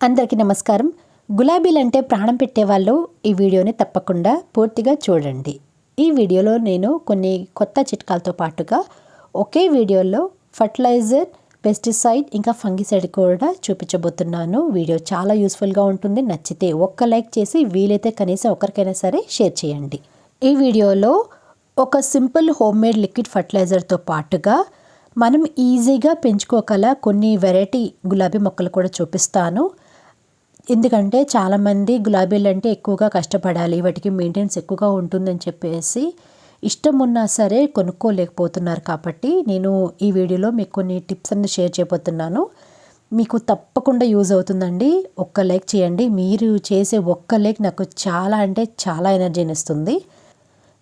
అందరికీ నమస్కారం. గులాబీలంటే ప్రాణం పెట్టేవాళ్ళు ఈ వీడియోని తప్పకుండా పూర్తిగా చూడండి. ఈ వీడియోలో నేను కొన్ని కొత్త చిట్కాలతో పాటుగా ఒకే వీడియోలో ఫర్టిలైజర్ పెస్టిసైడ్ ఇంకా ఫంగిసైడ్ కూడా చూపించబోతున్నాను. వీడియో చాలా యూస్ఫుల్గా ఉంటుంది. నచ్చితే ఒక్క లైక్ చేసి వీలైతే కనీసం ఒకరికైనా సరే షేర్ చేయండి. ఈ వీడియోలో ఒక సింపుల్ హోమ్ మేడ్ లిక్విడ్ ఫర్టిలైజర్తో పాటుగా మనం ఈజీగా పెంచుకోగల కొన్ని వెరైటీ గులాబీ మొక్కలు కూడా చూపిస్తాను. ఎందుకంటే చాలామంది గులాబీలు అంటే ఎక్కువగా కష్టపడాలి వాటికి మెయింటెనెన్స్ ఎక్కువగా ఉంటుందని చెప్పేసి ఇష్టం ఉన్నా సరే కొనుక్కోలేకపోతున్నారు కాబట్టి నేను ఈ వీడియోలో మీకు కొన్ని టిప్స్ అన్ని షేర్ చేయబోతున్నాను. మీకు తప్పకుండా యూజ్ అవుతుందండి. ఒక్క లైక్ చేయండి. మీరు చేసే ఒక్క లైక్ నాకు చాలా అంటే చాలా ఎనర్జీని ఇస్తుంది.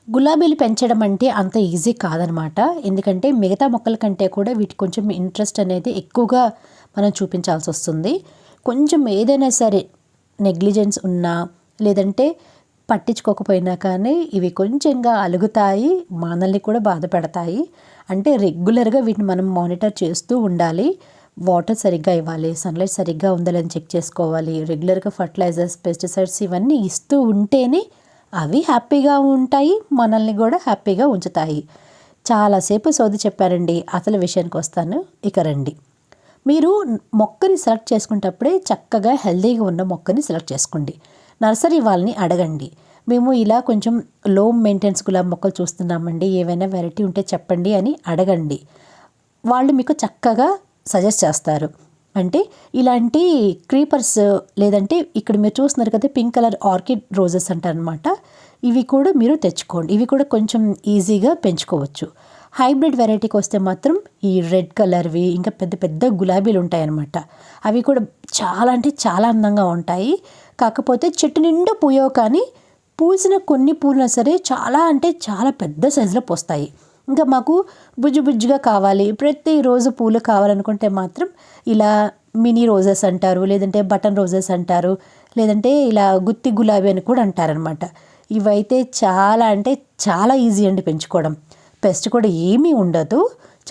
గులాబీలు పెంచడం అంటే అంత ఈజీ కాదనమాట. ఎందుకంటే మిగతా మొక్కల కంటే కూడా వీటి కొంచెం ఇంట్రెస్ట్ అనేది ఎక్కువగా మనం చూపించాల్సి వస్తుంది. కొంచెం ఏదైనా సరే నెగ్లిజెన్స్ ఉన్నా లేదంటే పట్టించుకోకపోయినా కానీ ఇవి కొంచెంగా అలుగుతాయి మనల్ని కూడా బాధ పెడతాయి. అంటే రెగ్యులర్గా వీటిని మనం మానిటర్ చేస్తూ ఉండాలి. వాటర్ సరిగ్గా ఇవ్వాలి సన్లైట్ సరిగ్గా ఉందని చెక్ చేసుకోవాలి రెగ్యులర్గా ఫర్టిలైజర్స్ పెస్టిసైడ్స్ ఇవన్నీ ఇస్తూ ఉంటేనే అవి హ్యాపీగా ఉంటాయి మనల్ని కూడా హ్యాపీగా ఉంచుతాయి. చాలాసేపు సోది చెప్పారండి. అసలు విషయానికి వస్తాను. ఇక రండి. మీరు మొక్కని సెలెక్ట్ చేసుకునేటప్పుడే చక్కగా హెల్దీగా ఉన్న మొక్కని సెలెక్ట్ చేసుకోండి. నర్సరీ వాళ్ళని అడగండి. మేము ఇలా కొంచెం లో మెయింటెనెన్స్ గులాబీ మొక్కలు చూస్తున్నామండి. ఏవైనా వెరైటీ ఉంటే చెప్పండి అని అడగండి. వాళ్ళు మీకు చక్కగా సజెస్ట్ చేస్తారు. అంటే ఇలాంటి క్రీపర్స్ లేదంటే ఇక్కడ మీరు చూస్తున్నారు కదా పింక్ కలర్ ఆర్కిడ్ రోజెస్ అంటారనమాట ఇవి కూడా మీరు తెచ్చుకోండి. ఇవి కూడా కొంచెం ఈజీగా పెంచుకోవచ్చు. హైబ్రిడ్ వెరైటీకి వస్తే మాత్రం ఈ రెడ్ కలర్వి ఇంకా పెద్ద పెద్ద గులాబీలు ఉంటాయన్నమాట అవి కూడా చాలా అంటే చాలా అందంగా ఉంటాయి. కాకపోతే చెట్టు నిండా పూయవు కానీ పూసిన కొన్ని పూలైనా సరే చాలా అంటే చాలా పెద్ద సైజులో పోస్తాయి. ఇంకా మాకు బుజ్జు బుజ్జుగా కావాలి. ప్రతిరోజు పూలు కావాలనుకుంటే మాత్రం ఇలా మినీ రోజెస్ అంటారు లేదంటే బటన్ రోజెస్ అంటారు లేదంటే ఇలా గుత్తి గులాబీ అని కూడా అంటారనమాట ఇవైతే చాలా అంటే చాలా ఈజీ అండి పెంచుకోవడం. పెస్ట్ కూడా ఏమీ ఉండదు.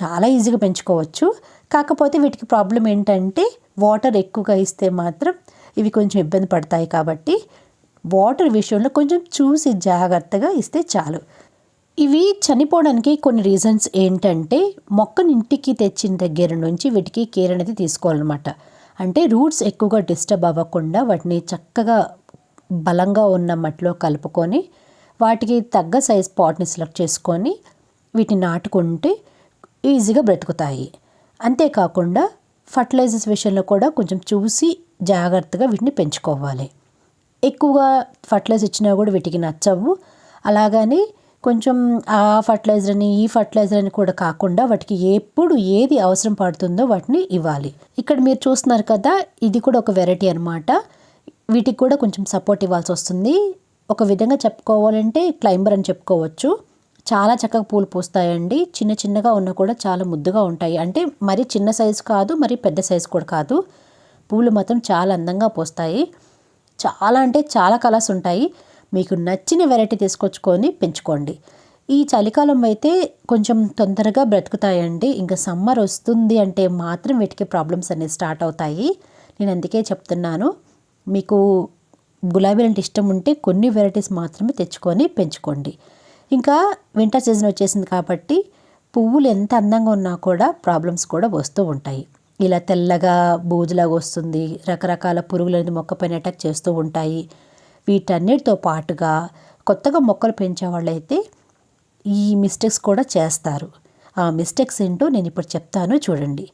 చాలా ఈజీగా పెంచుకోవచ్చు. కాకపోతే వీటికి ప్రాబ్లం ఏంటంటే వాటర్ ఎక్కువగా ఇస్తే మాత్రం ఇవి కొంచెం ఇబ్బంది పడతాయి కాబట్టి వాటర్ విషయంలో కొంచెం చూసి జాగ్రత్తగా ఇస్తే చాలు. ఇవి చనిపోవడానికి కొన్ని రీజన్స్ ఏంటంటే మొక్కని ఇంటికి తెచ్చిన దగ్గర నుంచి వీటికి కేర్ అనేది తీసుకోవాలన్నమాట. అంటే రూట్స్ ఎక్కువగా డిస్టర్బ్ అవ్వకుండా వాటిని చక్కగా బలంగా ఉన్న మట్టిలో కలుపుకొని వాటికి తగ్గ సైజ్ పాట్ని సెలెక్ట్ చేసుకొని వీటిని నాటుకుంటే ఈజీగా బ్రతుకుతాయి. అంతేకాకుండా ఫర్టిలైజర్స్ విషయంలో కూడా కొంచెం చూసి జాగ్రత్తగా వీటిని పెంచుకోవాలి. ఎక్కువగా ఫర్టిలైజర్ ఇచ్చినా కూడా వీటికి నచ్చవు. అలాగని కొంచెం ఆ ఫర్టిలైజర్ అని ఈ ఫర్టిలైజర్ అని కూడా కాకుండా వాటికి ఎప్పుడు ఏది అవసరం పడుతుందో వాటిని ఇవ్వాలి. ఇక్కడ మీరు చూస్తున్నారు కదా ఇది కూడా ఒక వెరైటీ అనమాట వీటికి కూడా కొంచెం సపోర్ట్ ఇవ్వాల్సి వస్తుంది. ఒక విధంగా చెప్పుకోవాలంటే క్లైంబర్ అని చెప్పుకోవచ్చు. చాలా చక్కగా పూలు పూస్తాయండి. చిన్న చిన్నగా ఉన్నా కూడా చాలా ముద్దుగా ఉంటాయి. అంటే మరి చిన్న సైజు కాదు మరి పెద్ద సైజు కూడా కాదు. పూలు మాత్రం చాలా అందంగా పూస్తాయి. చాలా అంటే చాలా కలర్స్ ఉంటాయి. మీకు నచ్చిన వెరైటీ తీసుకొచ్చుకొని పెంచుకోండి. ఈ చలికాలం అయితే కొంచెం తొందరగా బ్రతుకుతాయండి. ఇంకా సమ్మర్ వస్తుంది అంటే మాత్రం వీటికి ప్రాబ్లమ్స్ అనేది స్టార్ట్ అవుతాయి. నేను అందుకే చెప్తున్నాను. మీకు గులాబీలు అంటే ఇష్టం ఉంటే కొన్ని వెరైటీస్ మాత్రమే తెచ్చుకొని పెంచుకోండి. ఇంకా వింటర్ సీజన్ వచ్చేసింది కాబట్టి పువ్వులు ఎంత అందంగా ఉన్నా కూడా ప్రాబ్లమ్స్ కూడా వస్తూ ఉంటాయి. ఇలా తెల్లగా బూజులాగా వస్తుంది రకరకాల పురుగులు అనేది మొక్కపైన అటాక్ చేస్తూ ఉంటాయి. వీటన్నిటితో పాటుగా కొత్తగా మొక్కలు పెంచే వాళ్ళైతే ఈ మిస్టేక్స్ కూడా చేస్తారు. ఆ మిస్టేక్స్ ఏంటో నేను ఇప్పుడు చెప్తాను చూడండి.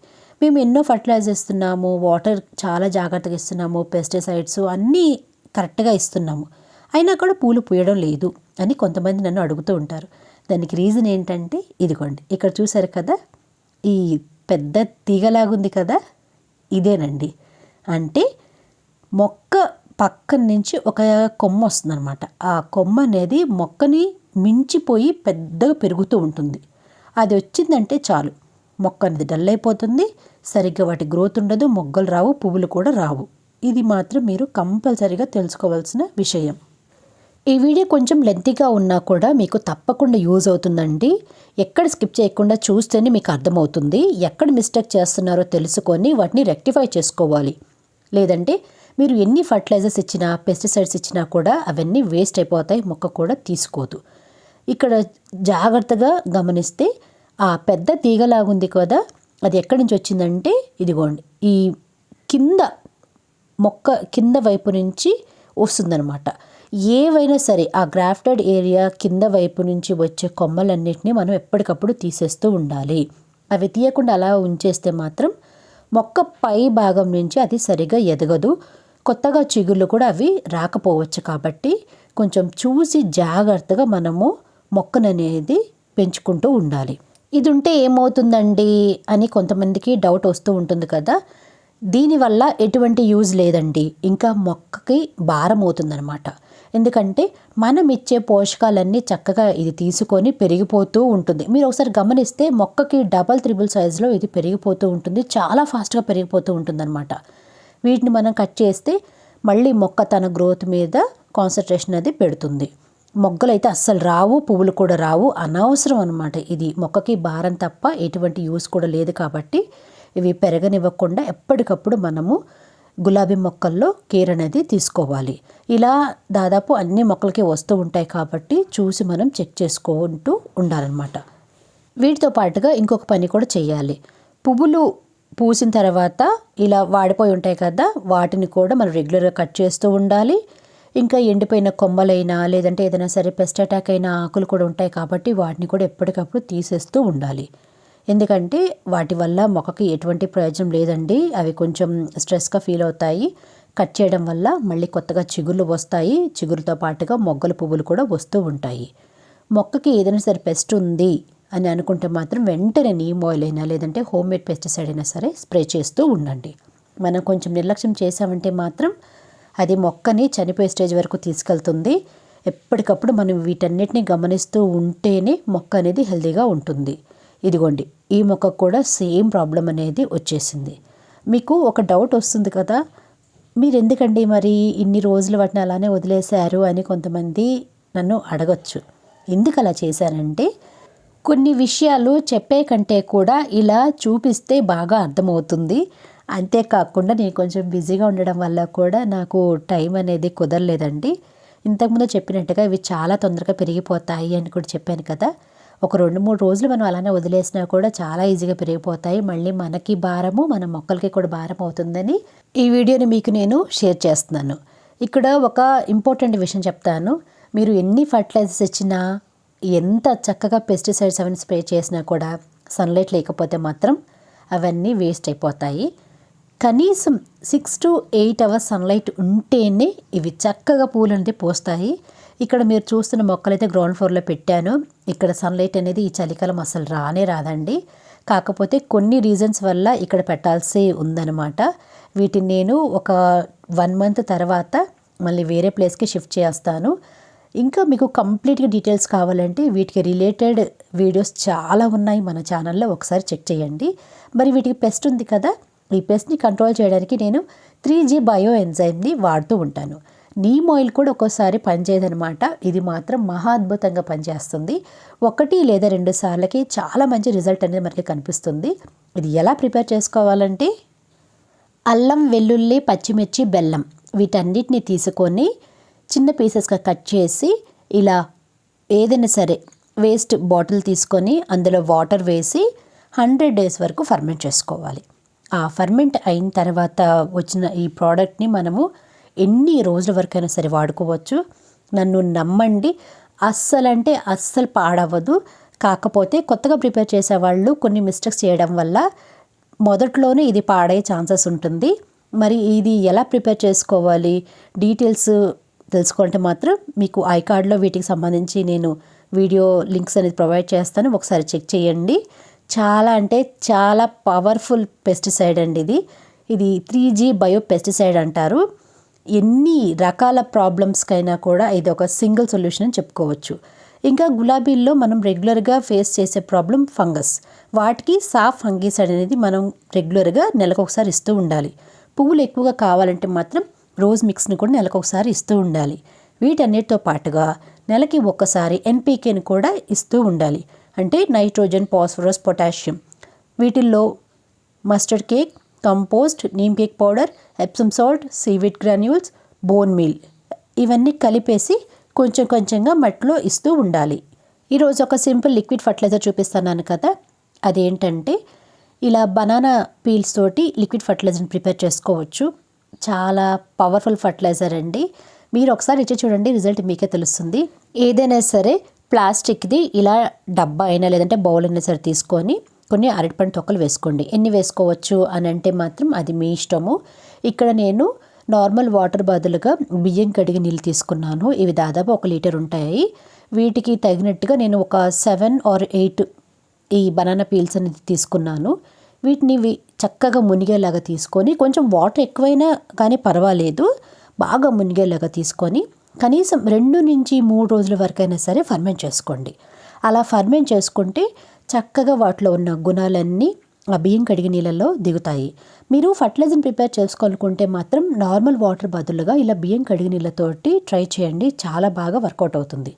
మేము ఎన్నో ఫర్టిలైజర్ ఇస్తున్నాము వాటర్ చాలా జాగ్రత్తగా ఇస్తున్నాము పెస్టిసైడ్స్ అన్నీ కరెక్ట్గా ఇస్తున్నాము. అయినా కూడా పూలు పూయడం లేదు అని కొంతమంది నన్ను అడుగుతూ ఉంటారు. దానికి రీజన్ ఏంటంటే ఇదిగోండి ఇక్కడ చూసారు కదా ఈ పెద్ద తీగలాగుంది కదా ఇదేనండి. అంటే మొక్క పక్కన నుంచి ఒక కొమ్మ వస్తుందన్నమాట. ఆ కొమ్మ అనేది మొక్కని మించిపోయి పెద్దగా పెరుగుతూ ఉంటుంది. అది వచ్చిందంటే చాలు. మొక్క అనేది డల్ అయిపోతుంది సరిగ్గా వాటి గ్రోత్ ఉండదు మొగ్గలు రావు పువ్వులు కూడా రావు. ఇది మాత్రం మీరు కంపల్సరీగా తెలుసుకోవాల్సిన విషయం. ఈ వీడియో కొంచెం లెంతీగా ఉన్నా కూడా మీకు తప్పకుండా యూజ్ అవుతుందండి. ఎక్కడ స్కిప్ చేయకుండా చూస్తేనే మీకు అర్థమవుతుంది. ఎక్కడ మిస్టేక్ చేస్తున్నారో తెలుసుకొని వాటిని రెక్టిఫై చేసుకోవాలి. లేదంటే మీరు ఎన్ని ఫర్టిలైజర్స్ ఇచ్చినా పెస్టిసైడ్స్ ఇచ్చినా కూడా అవన్నీ వేస్ట్ అయిపోతాయి మొక్క కూడా తీసుకోదు. ఇక్కడ జాగ్రత్తగా గమనిస్తే ఆ పెద్ద తీగలాగుంది కదా అది ఎక్కడి నుంచి వచ్చిందంటే ఇదిగోండి ఈ కింద మొక్క కింద వైపు నుంచి వస్తుందన్నమాట. ఏవైనా సరే ఆ గ్రాఫ్టెడ్ ఏరియా కింద వైపు నుంచి వచ్చే కొమ్మలన్నిటిని మనం ఎప్పటికప్పుడు తీసేస్తూ ఉండాలి. అవి తీయకుండా అలా ఉంచేస్తే మాత్రం మొక్క పై భాగం నుంచి అది సరిగా ఎదగదు. కొత్తగా చిగుళ్ళు కూడా అవి రాకపోవచ్చు కాబట్టి కొంచెం చూసి జాగ్రత్తగా మనము మొక్కననేది పెంచుకుంటూ ఉండాలి. ఇది ఉంటే ఏమవుతుందండి అని కొంతమందికి డౌట్ వస్తూ ఉంటుంది కదా. దీనివల్ల ఎటువంటి యూజ్ లేదండి. ఇంకా మొక్కకి భారం అవుతుందన్నమాట. ఎందుకంటే మనం ఇచ్చే పోషకాలన్నీ చక్కగా ఇది తీసుకొని పెరిగిపోతూ ఉంటుంది. మీరు ఒకసారి గమనిస్తే మొక్కకి డబల్ త్రిబుల్ సైజులో ఇది పెరిగిపోతూ ఉంటుంది. చాలా ఫాస్ట్గా పెరిగిపోతూ ఉంటుందన్నమాట. వీటిని మనం కట్ చేస్తే మళ్ళీ మొక్క తన గ్రోత్ మీద కాన్సన్ట్రేషన్ అది పెడుతుంది. మొగ్గలు అయితే అస్సలు రావు పువ్వులు కూడా రావు. అనవసరం అనమాట ఇది. మొక్కకి భారం తప్ప ఎటువంటి యూస్ కూడా లేదు కాబట్టి ఇవి పెరగనివ్వకుండా ఎప్పటికప్పుడు మనము గులాబీ మొక్కల్లో కేర్ అనేది తీసుకోవాలి. ఇలా దాదాపు అన్ని మొక్కలకి వస్తూ ఉంటాయి కాబట్టి చూసి మనం చెక్ చేసుకుంటూ ఉండాలన్నమాట. వీటితో పాటుగా ఇంకొక పని కూడా చేయాలి. పువ్వులు పూసిన తర్వాత ఇలా వాడిపోయి ఉంటాయి కదా వాటిని కూడా మనం రెగ్యులర్గా కట్ చేస్తూ ఉండాలి. ఇంకా ఎండిపోయిన కొమ్మలైనా లేదంటే ఏదైనా సరే పెస్ట్ అటాక్ అయిన ఆకులు కూడా ఉంటాయి కాబట్టి వాటిని కూడా ఎప్పటికప్పుడు తీసేస్తూ ఉండాలి. ఎందుకంటే వాటి వల్ల మొక్కకి ఎటువంటి ప్రయోజనం లేదండి. అవి కొంచెం స్ట్రెస్గా ఫీల్ అవుతాయి. కట్ చేయడం వల్ల మళ్ళీ కొత్తగా చిగుళ్ళు వస్తాయి. చిగురుతో పాటుగా మొగ్గల పువ్వులు కూడా వస్తూ ఉంటాయి. మొక్కకి ఏదైనా సరే పెస్ట్ ఉంది అని అనుకుంటే మాత్రం వెంటనే నీమ్ ఆయిల్ అయినా లేదంటే హోమ్ మేడ్ పెస్టిసైడ్ అయినా సరే స్ప్రే చేస్తూ ఉండండి. మనం కొంచెం నిర్లక్ష్యం చేసామంటే మాత్రం అది మొక్కని చనిపోయే స్టేజ్ వరకు తీసుకెళ్తుంది. ఎప్పటికప్పుడు మనం వీటన్నిటిని గమనిస్తూ ఉంటేనే మొక్క అనేది హెల్తీగా ఉంటుంది. ఇదిగోండి ఈ మొక్కకు కూడా సేమ్ ప్రాబ్లం అనేది వచ్చేసింది. మీకు ఒక డౌట్ వస్తుంది కదా మీరు ఎందుకండి మరి ఇన్ని రోజులు వాటిని అలానే వదిలేశారు అని కొంతమంది నన్ను అడగచ్చు. ఎందుకు అలా చేశానంటే కొన్ని విషయాలు చెప్పే కంటే కూడా ఇలా చూపిస్తే బాగా అర్థమవుతుంది. అంతేకాకుండా నేను కొంచెం బిజీగా ఉండడం వల్ల కూడా నాకు టైం అనేది కుదరలేదండి. ఇంతకుముందు చెప్పినట్టుగా ఇవి చాలా తొందరగా పెరిగిపోతాయి అని కూడా చెప్పాను కదా. ఒక రెండు మూడు రోజులు మనం అలానే వదిలేసినా కూడా చాలా ఈజీగా పెరిగిపోతాయి. మళ్ళీ మనకి భారము మన మొక్కలకి కూడా భారం అవుతుందని ఈ వీడియోని మీకు నేను షేర్ చేస్తున్నాను. ఇక్కడ ఒక ఇంపార్టెంట్ విషయం చెప్తాను. మీరు ఎన్ని ఫర్టిలైజర్స్ ఇచ్చినా ఎంత చక్కగా పెస్టిసైడ్స్ అవన్నీ స్ప్రే చేసినా కూడా సన్లైట్ లేకపోతే మాత్రం అవన్నీ వేస్ట్ అయిపోతాయి. కనీసం six to eight hours sunlight ఉంటేనే ఇవి చక్కగా పూలు అనేది పోస్తాయి. ఇక్కడ మీరు చూస్తున్న మొక్కలైతే గ్రౌండ్ ఫ్లోర్లో పెట్టాను. ఇక్కడ సన్లైట్ అనేది ఈ చలికాలం అసలు రానే రాదండి. కాకపోతే కొన్ని రీజన్స్ వల్ల ఇక్కడ పెట్టాల్సి ఉందన్నమాట. వీటిని నేను ఒక వన్ మంత్ తర్వాత మళ్ళీ వేరే ప్లేస్కి షిఫ్ట్ చేస్తాను. ఇంకా మీకు కంప్లీట్గా డీటెయిల్స్ కావాలంటే వీటికి రిలేటెడ్ వీడియోస్ చాలా ఉన్నాయి. మన ఛానల్లో ఒకసారి చెక్ చేయండి. మరి వీటికి పెస్ట్ ఉంది కదా ఈ పెస్ట్ని కంట్రోల్ చేయడానికి నేను త్రీ జీ బయో ఎంజైమ్ని వాడుతూ ఉంటాను. నీమ్ ఆయిల్ కూడా ఒక్కోసారి పనిచేయదనమాట ఇది మాత్రం మహా అద్భుతంగా పనిచేస్తుంది. ఒకటి లేదా రెండు సార్లకి చాలా మంచి రిజల్ట్ అనేది మనకి కనిపిస్తుంది. ఇది ఎలా ప్రిపేర్ చేసుకోవాలంటే అల్లం వెల్లుల్లి పచ్చిమిర్చి బెల్లం వీటన్నిటిని తీసుకొని చిన్న పీసెస్గా కట్ చేసి ఇలా ఏదైనా సరే వేస్ట్ బాటిల్ తీసుకొని అందులో వాటర్ వేసి హండ్రెడ్ డేస్ వరకు ఫర్మెంట్ చేసుకోవాలి. ఆ ఫర్మెంట్ అయిన తర్వాత వచ్చిన ఈ ప్రోడక్ట్ని మనము ఎన్ని రోజుల వరకైనా సరే వాడుకోవచ్చు. నన్ను నమ్మండి. అస్సలంటే అస్సలు పాడవదు కాకపోతే కొత్తగా ప్రిపేర్ చేసేవాళ్ళు కొన్ని మిస్టేక్స్ చేయడం వల్ల మొదట్లోనే ఇది పాడే ఛాన్సెస్ ఉంటుంది. మరి ఇది ఎలా ప్రిపేర్ చేసుకోవాలి? డీటెయిల్స్ తెలుసుకోవాలంటే మాత్రం మీకు ఐ కార్డ్లో వీటికి సంబంధించి నేను వీడియో లింక్స్ అనేది ప్రొవైడ్ చేస్తాను. ఒకసారి చెక్ చేయండి. చాలా అంటే చాలా పవర్ఫుల్ పెస్టిసైడ్ అండి ఇది. ఇది త్రీ జీ బయో పెస్టిసైడ్ అంటారు. ఎన్ని రకాల ప్రాబ్లమ్స్కైనా కూడా ఇది ఒక సింగిల్ సొల్యూషన్ అని చెప్పుకోవచ్చు. ఇంకా గులాబీల్లో మనం రెగ్యులర్గా ఫేస్ చేసే ప్రాబ్లం ఫంగస్. వాటికి సాఫ్ ఫంగిసైడ్ అనేది మనం రెగ్యులర్గా నెలకు ఒకసారి ఇస్తూ ఉండాలి. పువ్వులు ఎక్కువగా కావాలంటే మాత్రం రోజ్ మిక్స్ని కూడా నెలకు ఒకసారి ఇస్తూ ఉండాలి. వీటన్నిటితో పాటుగా నెలకి ఒక్కసారి ఎన్పీకేని కూడా ఇస్తూ ఉండాలి. అంటే నైట్రోజన్ ఫాస్ఫరస్ పొటాషియం. వీటిల్లో mustard cake compost neem cake powder Epsom salt seaweed granules bone meal ఇవన్నీ కలిపేసి కొంచెం కొంచెంగా మట్టిలో ఇస్తూ ఉండాలి. ఈరోజు ఒక సింపుల్ లిక్విడ్ ఫర్టిలైజర్ చూపిస్తున్నాను కదా. అదేంటంటే ఇలా బనానా పీల్స్ తోటి లిక్విడ్ ఫర్టిలైజర్ని ప్రిపేర్ చేసుకోవచ్చు. చాలా పవర్ఫుల్ ఫర్టిలైజర్ అండి. మీరు ఒకసారి ఇచ్చి చూడండి రిజల్ట్ మీకే తెలుస్తుంది. ఏదైనా సరే ప్లాస్టిక్ది ఇలా డబ్బా అయినా లేదంటే బౌల్ అయినా సరే తీసుకొని కొన్ని అరటిపండు తొక్కలు వేసుకోండి. ఎన్ని వేసుకోవచ్చు అని అంటే మాత్రం అది మీ ఇష్టము. ఇక్కడ నేను నార్మల్ వాటర్ బదులుగా బియ్యం కడిగి నీళ్ళు తీసుకున్నాను. ఇవి దాదాపు ఒక లీటర్ ఉంటాయి. వీటికి తగినట్టుగా నేను ఒక సెవెన్ ఆర్ ఎయిట్ ఈ బనానా పీల్స్ అనేది తీసుకున్నాను. వీటిని చక్కగా మునిగేలాగా తీసుకొని కొంచెం వాటర్ ఎక్కువైనా కానీ పర్వాలేదు. బాగా మునిగేలాగా తీసుకొని కనీసం రెండు నుంచి మూడు రోజుల వరకైనా సరే ఫర్మెంట్ చేసుకోండి. అలా ఫర్మెంట్ చేసుకుంటే చక్కగా వాటిలో ఉన్న గుణాలన్నీ ఆ బియ్యం కడిగి నీళ్ళల్లో దిగుతాయి. మీరు ఫర్టిలైజర్ని ప్రిపేర్ చేసుకోవాలనుకుంటే మాత్రం నార్మల్ వాటర్ బదులుగా ఇలా బియ్యం కడిగి నీళ్ళతోటి ట్రై చేయండి. చాలా బాగా వర్కౌట్ అవుతుంది.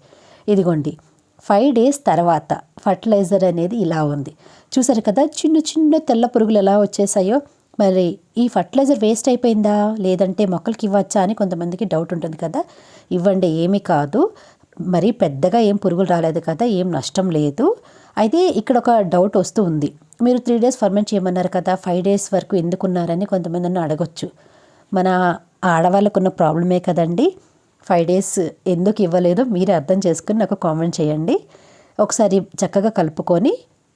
ఇదిగోండి. ఫైవ్ డేస్ తర్వాత ఫర్టిలైజర్ అనేది ఇలా ఉంది. చూసారు కదా చిన్న చిన్న తెల్ల పురుగులు ఎలా వచ్చేసాయో. మరి ఈ ఫర్టిలైజర్ వేస్ట్ అయిపోయిందా? లేదంటే మొక్కలకి ఇవ్వచ్చా అని కొంతమందికి డౌట్ ఉంటుంది కదా. ఇవ్వండి ఏమీ కాదు. మరి పెద్దగా ఏం పురుగులు రాలేదు కదా ఏం నష్టం లేదు. అయితే ఇక్కడ ఒక డౌట్ వస్తూ ఉంది. మీరు త్రీ డేస్ ఫర్మెంట్ చేయమన్నారు కదా ఫైవ్ డేస్ వరకు ఎందుకున్నారని కొంతమంది నన్ను అడగొచ్చు. మన ఆడవాళ్ళకున్న ప్రాబ్లమే కదండి. ఫైవ్ డేస్ ఎందుకు ఇవ్వలేదో మీరు అర్థం చేసుకుని నాకు కామెంట్ చేయండి. ఒకసారి చక్కగా కలుపుకొని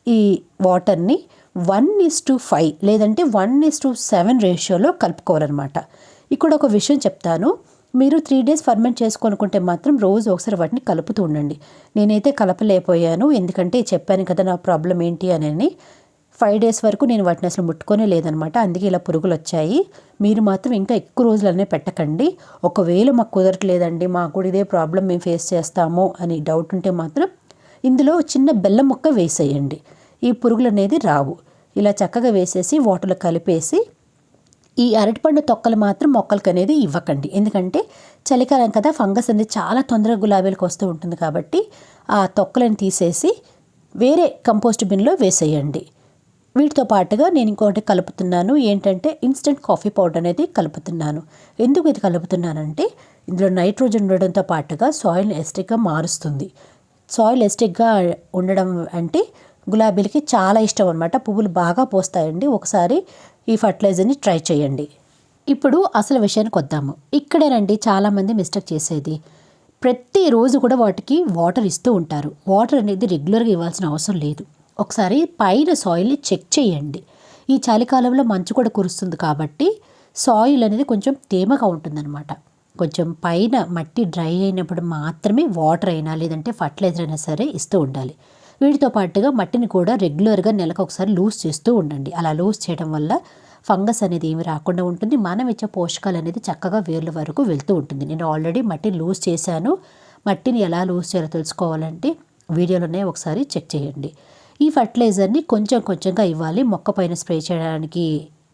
ఈ వాటర్ని వన్ ఇస్ టు ఫైవ్ లేదంటే వన్ ఇస్ టు సెవెన్ రేషియోలో కలుపుకోవాలన్నమాట. ఇక్కడ ఒక విషయం చెప్తాను. మీరు త్రీ డేస్ ఫర్మెంట్ చేసుకోనుకుంటే మాత్రం రోజు ఒకసారి వాటిని కలుపుతూ ఉండండి. నేనైతే కలపలేకపోయాను ఎందుకంటే చెప్పాను కదా నా ప్రాబ్లం ఏంటి అని ఫైవ్ డేస్ వరకు నేను వాటిని అసలు ముట్టుకొనే లేదనమాట. అందుకే ఇలా పురుగులు వచ్చాయి మీరు మాత్రం ఇంకా ఎక్కువ రోజులనే పెట్టకండి. ఒకవేళ మాకు కుదరట్లేదండి మాకు కూడా ఇదే ప్రాబ్లం మేము ఫేస్ చేస్తాము అని డౌట్ ఉంటే మాత్రం ఇందులో చిన్న బెల్లం ముక్క వేసేయండి. ఈ పురుగులు అనేది రావు. ఇలా చక్కగా వేసేసి వాటర్లో కలిపేసి ఈ అరటిపండు తొక్కలు మాత్రం మొక్కలకి అనేది ఇవ్వకండి. ఎందుకంటే చలికాలం కదా ఫంగస్ అనేది చాలా తొందరగా గులాబీలకు వస్తూ ఉంటుంది కాబట్టి ఆ తొక్కలను తీసేసి వేరే కంపోస్ట్ బిన్లో వేసేయండి. వీటితో పాటుగా నేను ఇంకోటి కలుపుతున్నాను. ఏంటంటే ఇన్స్టెంట్ కాఫీ పౌడర్ అనేది కలుపుతున్నాను. ఎందుకు ఇది కలుపుతున్నానంటే ఇందులో నైట్రోజన్ ఉండడంతో పాటుగా సాయిల్ ఎస్టిక్గా మారుస్తుంది. సాయిల్ ఎస్టిక్గా ఉండడం అంటే గులాబీలకి చాలా ఇష్టం అనమాట పువ్వులు బాగా పోస్తాయండి. ఒకసారి ఈ ఫర్టిలైజర్ని ట్రై చేయండి. ఇప్పుడు అసలు విషయానికి వద్దాము. ఇక్కడేనండి చాలామంది మిస్టేక్ చేసేది. ప్రతిరోజు కూడా వాటికి వాటర్ ఇస్తూ ఉంటారు. వాటర్ అనేది రెగ్యులర్గా ఇవ్వాల్సిన అవసరం లేదు. ఒకసారి పైన సాయిల్ని చెక్ చేయండి. ఈ చలికాలంలో మంచు కూడా కురుస్తుంది కాబట్టి సాయిల్ అనేది కొంచెం తేమగా ఉంటుందన్నమాట. కొంచెం పైన మట్టి డ్రై అయినప్పుడు మాత్రమే వాటర్ అయినా లేదంటే ఫర్టిలైజర్ అయినా సరే ఇస్తూ ఉండాలి. వీటితో పాటుగా మట్టిని కూడా రెగ్యులర్గా నెలకు ఒకసారి లూజ్ చేస్తూ ఉండండి. అలా లూజ్ చేయడం వల్ల ఫంగస్ అనేది ఏమి రాకుండా ఉంటుంది. మనం ఇచ్చే పోషకాలు అనేది చక్కగా వేర్ల వరకు వెళ్తూ ఉంటుంది. నేను ఆల్రెడీ మట్టి లూజ్ చేశాను. మట్టిని ఎలా లూజ్ చేయాలో తెలుసుకోవాలంటే వీడియోలోనే ఒకసారి చెక్ చేయండి. ఈ ఫర్టిలైజర్ని కొంచెం కొంచెంగా ఇవ్వాలి. మొక్క పైన స్ప్రే చేయడానికి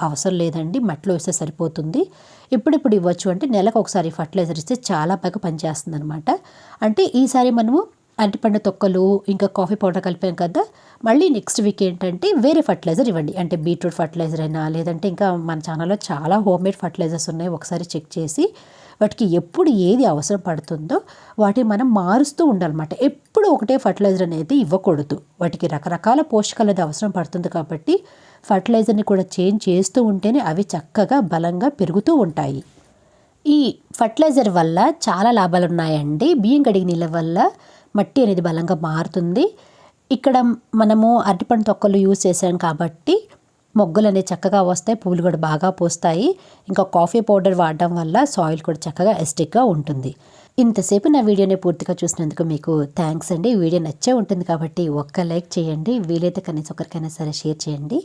అవసరం లేదండి. మట్టిలో వేస్తే సరిపోతుంది. ఇప్పుడిప్పుడు ఇవ్వచ్చు అంటే నెలకు ఒకసారి ఫర్టిలైజర్ ఇస్తే చాలా బాగా పనిచేస్తుంది అనమాట అంటే ఈసారి మనము అరటిపండు తొక్కలు ఇంకా కాఫీ పౌడర్ కలిపాం కదా. మళ్ళీ నెక్స్ట్ వీక్ ఏంటంటే వేరే ఫర్టిలైజర్ ఇవ్వండి. అంటే బీట్రూట్ ఫర్టిలైజర్ అయినా లేదంటే ఇంకా మన ఛానల్లో చాలా హోమ్ మేడ్ ఫర్టిలైజర్స్ ఉన్నాయి. ఒకసారి చెక్ చేసి వాటికి ఎప్పుడు ఏది అవసరం పడుతుందో వాటిని మనం మారుస్తూ ఉండాలన్నమాట. ఎప్పుడు ఒకటే ఫర్టిలైజర్ అనేది ఇవ్వకూడదు. వాటికి రకరకాల పోషకాలు అది అవసరం పడుతుంది కాబట్టి ఫర్టిలైజర్ని కూడా చేంజ్ చేస్తూ ఉంటేనే అవి చక్కగా బలంగా పెరుగుతూ ఉంటాయి. ఈ ఫర్టిలైజర్ వల్ల చాలా లాభాలు ఉన్నాయండి. బియ్యం కడిగి నీళ్ళ వల్ల మట్టి అనేది బలంగా మారుతుంది. ఇక్కడ మనము అరటిపండు తొక్కలు యూజ్ చేసాం కాబట్టి మొగ్గలు అనేవి చక్కగా వస్తాయి పువ్వులు కూడా బాగా పోస్తాయి. ఇంకా కాఫీ పౌడర్ వాడడం వల్ల సాయిల్ కూడా చక్కగా ఎస్టిక్గా ఉంటుంది. ఇంతసేపు నా వీడియోని పూర్తిగా చూసినందుకు మీకు థ్యాంక్స్ అండి. వీడియో నచ్చే ఉంటుంది కాబట్టి ఒక్క లైక్ చేయండి. వీలైతే కనీసం ఒకరికైనా సరే షేర్ చేయండి.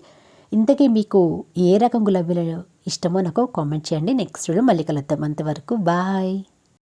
ఇంతకీ మీకు ఏ రకం గులాబీలు ఇష్టమో నాకు కామెంట్ చేయండి. నెక్స్ట్ వీడియో మళ్ళీ కలుద్దాం. అంతవరకు బాయ్.